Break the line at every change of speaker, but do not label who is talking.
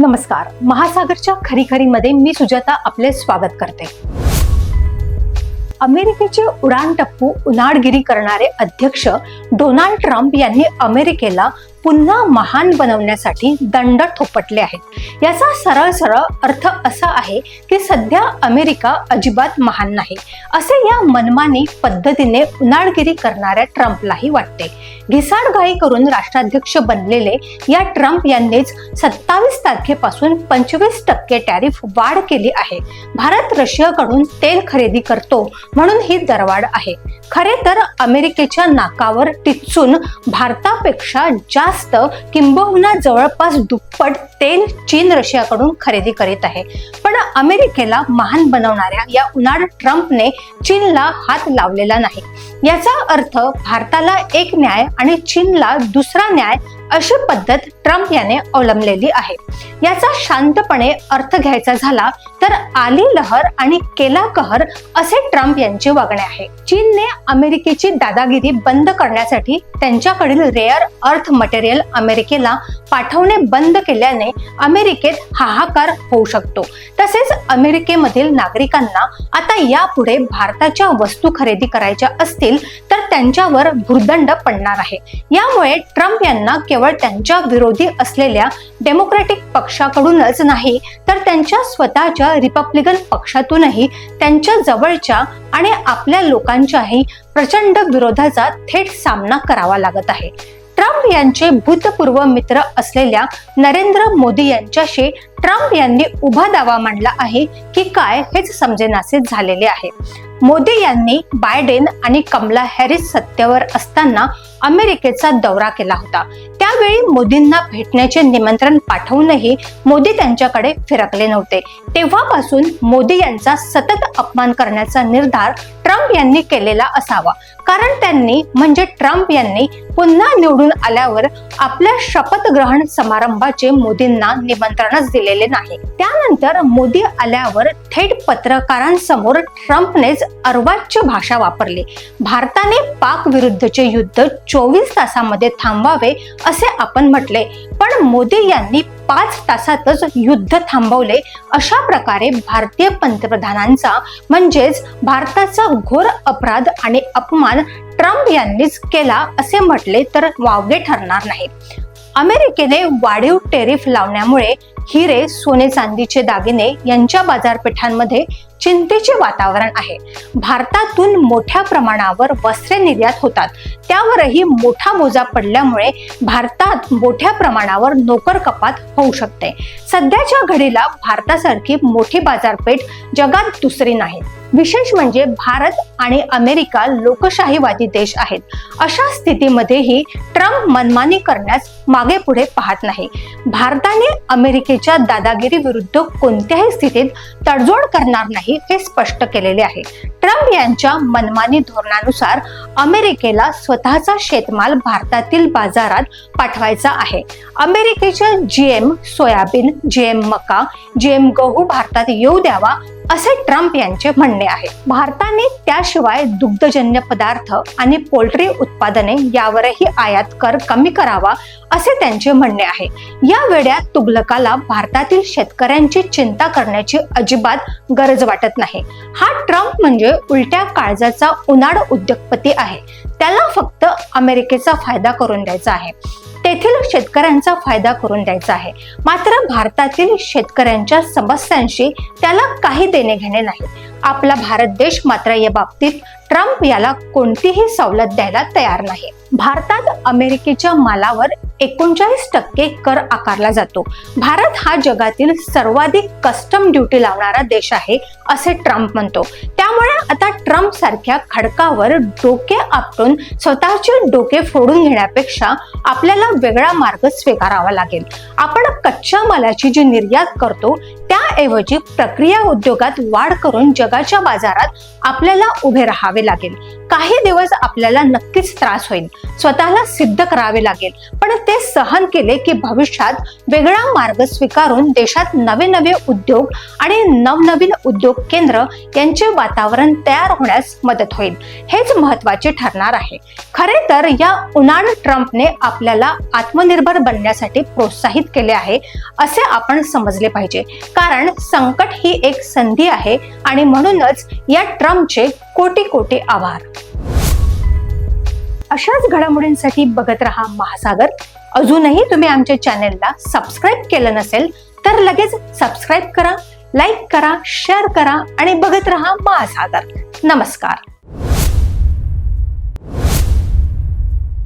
नमस्कार. महासागरच्या खरीखरी मध्ये मी सुजाता आपले स्वागत करते. अमेरिकेचे उडान टप्पू उन्हाळगिरी करणारे अध्यक्ष डोनाल्ड ट्रम्प यांनी अमेरिकेला पुन्हा महान बनवण्यासाठी दंड थोपटले आहेत. याचा सरळ सरळ अर्थ असा आहे की सध्या अमेरिका अजिबात महान नाही. असे या मनमानी पद्धतीने उन्हाळगिरी करणाऱ्या ट्रम्पलाही वाटते. घिसाडघाई करून राष्ट्राध्यक्ष बनलेले या ट्रम्प यांनीच सत्तावीस तारखेपासून पंचवीस टक्के टॅरिफ वाढ केली आहे. भारत रशियाकडून तेल खरेदी करतो म्हणून ही दरवाढ आहे. खरे तर अमेरिकेच्या नाकावर टिचून भारतापेक्षा जास्त किंबहुना जवळपास दुप्पट तेल चीन रशियाकडून खरेदी करीत आहे. पण अमेरिकेला महान बनवणाऱ्या या उन्हाळ ट्रम्पने चीनला हात लावलेला नाही. याचा अर्थ भारताला एक न्याय आणि चीनला दुसरा न्याय अशी पद्धत ट्रम्प याने अवलंबलेली आहे. याचा शांतपणे अर्थ घ्यायचा झाला तर आली लहर आणि केला कहर असे ट्रम्प यांचे वागणे आहे. चीनने अमेरिकेची दादागिरी बंद करण्यासाठी त्यांच्याकडील रेअर अर्थ मटेरियल अमेरिकेला पाठवणे बंद केल्याने अमेरिकेत हाहाकार होऊ शकतो. तसेच अमेरिकेमधील नागरिकांना आता यापुढे भारताच्या वस्तू खरेदी करायच्या असतील तर त्यांच्यावर भुर्दंड पडणार आहे. यामुळे ट्रम्प यांना केवळ त्यांच्या विरोधी असलेल्या डेमोक्रॅटिक पक्षाकडूनच नाही तर त्यांच्या स्वतःच्या रिपब्लिकन पक्षातूनही त्यांच्या जवळच्या आणि आपल्या लोकांच्याही प्रचंड विरोधाचा थेट सामना करावा लागत आहे. ट्रम्प यांचे भूतपूर्व मित्र असलेल्या नरेंद्र मोदी यांच्याशी ट्रम्प यांनी उभा दावा मांडला आहे की काय हेच समजेनासे झालेले आहे. मोदी यांनी बायडेन आणि कमला हॅरिस सत्तेवर असताना अमेरिकेचा दौरा केला होता. त्यावेळी मोदींना भेटण्याचे निमंत्रण पाठवूनही मोदी त्यांच्याकडे फिरकले नव्हते. तेव्हापासून मोदी यांचा सतत अपमान करण्याचा निर्धार ट्रम्प यांनी केलेला असावा. कारण त्यांनी म्हणजे ट्रम्प यांनी पुन्हा निवडून आल्यावर आपल्या शपथ ग्रहण समारंभाचे मोदींना निमंत्रणच दिले केलेले नाही. त्यानंतर मोदी आल्यावर थेट पत्रकारांसमोर ट्रम्पनेच अर्वाच्य भाषा वापरली. भारताने पाक विरुद्धचे युद्ध चोवीस तासामध्ये थांबवावे असे आपण म्हटले. पण मोदी यांनी पाच तासातच युद्ध थांबवले अशा प्रकारे भारतीय पंतप्रधानांचा म्हणजेच भारताचा घोर अपराध आणि अपमान ट्रम्प यांनीच केला असे म्हटले तर वावगे ठरणार नाही अमेरिकेने वाढीव टेरिफ लावण्यामुळे हिरे सोने चांदीचे दागिने यांच्या बाजारपेठांमध्ये चिंतेचे वातावरण आहे. भारतातून मोठ्या प्रमाणावर वस्त्रे निर्यात होतात. त्यावरही मोठा बोजा पडल्यामुळे भारतात मोठ्या प्रमाणावर नोकर कपात होऊ शकते. सध्याच्या घडीला भारतासारखी मोठी बाजारपेठ जगात दुसरी नाही. विशेष म्हणजे भारत आणि अमेरिका लोकशाहीवादी देश आहेत. अशा स्थितीमध्येही ट्रम्प मनमानी करण्यास मागे पुढे पाहत नाही. भारताने अमेरिकेच्या दादागिरी विरुद्ध कोणत्याही स्थितीत तडजोड करणार नाही. हे स्पष्ट केलेले आहे. ट्रम्प यांच्या मनमानी धोरणानुसार अमेरिकेला स्वतःचा शेतमाल भारतातील बाजारात पाठवायचा आहे. अमेरिकेच्या जीएम सोयाबीन जीएम मका जीएम गहू भारतात येऊ द्यावा असे ट्रम्प यांचे म्हणणे आहे. भारताने त्याशिवाय दुग्धजन्य पदार्थ आणि पोल्ट्री उत्पादने यावरही आयात कर कमी करावा असे त्यांचे म्हणणे आहे. या वेड्या तुगलकाला भारतातील शेतकऱ्यांची चिंता करण्याची अजिबात गरज वाटत नाही. हा ट्रम्प म्हणजे उलट्या काळजाचा उन्हाळ उद्योगपती आहे. त्याला फक्त अमेरिकेचा फायदा करून द्यायचा आहे. तेथील शेतकऱ्यांचा फायदा करून द्यायचा आहे. मात्र भारतातील शेतकऱ्यांच्या समस्यांशी त्याला काही देणे घेणे नाही. आपला भारत देश मात्र या बाबतीत ट्रम्प याला कोणतीही सवलत द्यायला तयार नाही. भारतात अमेरिकेच्या मालावर एकोणचाळीस टक्के कर आकारला जातो. भारत हा जगातील सर्वाधिक कस्टम ड्युटी लावणारा देश आहे असे ट्रम्प म्हणतो. त्यामुळे आता ट्रम्प सारख्या खडकावर डोके आपटून स्वतःचे डोके फोडून घेण्यापेक्षा आपल्याला वेगळा मार्ग स्वीकारावा लागेल. आपण कच्च्या मालाची जी निर्यात करतो त्याऐवजी प्रक्रिया उद्योगात वाढ करून जगाच्या बाजारात आपल्याला उभे राहावे लागेल. काही दिवस आपल्याला नक्कीच त्रास होईल. स्वतःला सिद्ध करावे लागेल. पण पण ते सहन केले की भविष्यात वेगळा मार्ग स्वीकारून देशात नवे नवे उद्योग आणि नवनवीन उद्योग केंद्र यांचे वातावरण तयार होण्यास मदत होईल. हेच महत्त्वाचे ठरणार आहे. खरे तर या उन्हाळ ट्रम्पने आपल्याला आत्मनिर्भर बनण्यासाठी प्रोत्साहित केले आहे असे आपण समजले पाहिजे. कारण संकट ही एक संधी आहे आणि म्हणूनच या ट्रम्पचे कोटी कोटी आभार. अशाच घडामोडींसाठी बघत रहा महासागर. अजूनही तुम्ही आमच्या चॅनेलला सबस्क्राईब केलं नसेल तर लगेच सबस्क्राईब करा. लाईक करा शेअर करा आणि बघत रहा माझा दर नमस्कार.